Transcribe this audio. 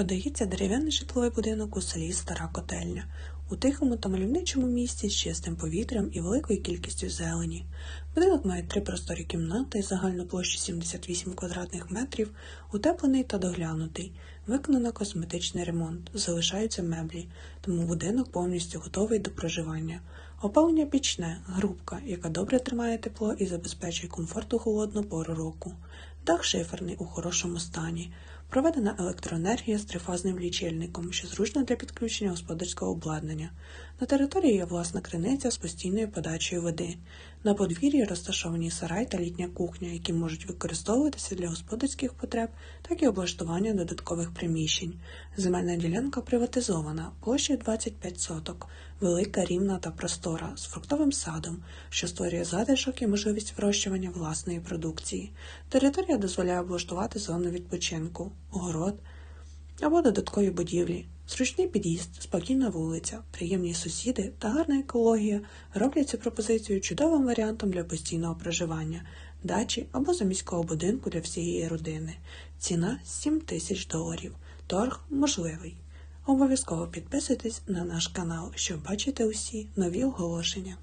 Продається дерев'яний житловий будинок у селі Стара Котельня, у тихому та мальовничому місті з чистим повітрям і великою кількістю зелені. Будинок має три просторі кімнати, загальну площу 78 квадратних метрів, утеплений та доглянутий. Виконано косметичний ремонт, залишаються меблі, тому будинок повністю готовий до проживання. Опалення пічне, грубка, яка добре тримає тепло і забезпечує комфорт у холодну пору року. Дах шиферний у хорошому стані. Проведена електроенергія з трифазним лічильником, що зручно для підключення господарського обладнання. На території є власна криниця з постійною подачею води. На подвір'ї розташовані сарай та літня кухня, які можуть використовуватися для господарських потреб, так і облаштування додаткових приміщень. Земельна ділянка приватизована, площею 25 соток, велика, рівна та простора, з фруктовим садом, що створює затишок і можливість вирощування власної продукції. Територія дозволяє облаштувати зону відпочинку, город або додаткові будівлі. Зручний під'їзд, спокійна вулиця, приємні сусіди та гарна екологія роблять цю пропозицію чудовим варіантом для постійного проживання, дачі або заміського будинку для всієї родини. Ціна 7 тисяч доларів. Торг можливий. Обов'язково підписуйтесь на наш канал, щоб бачити усі нові оголошення.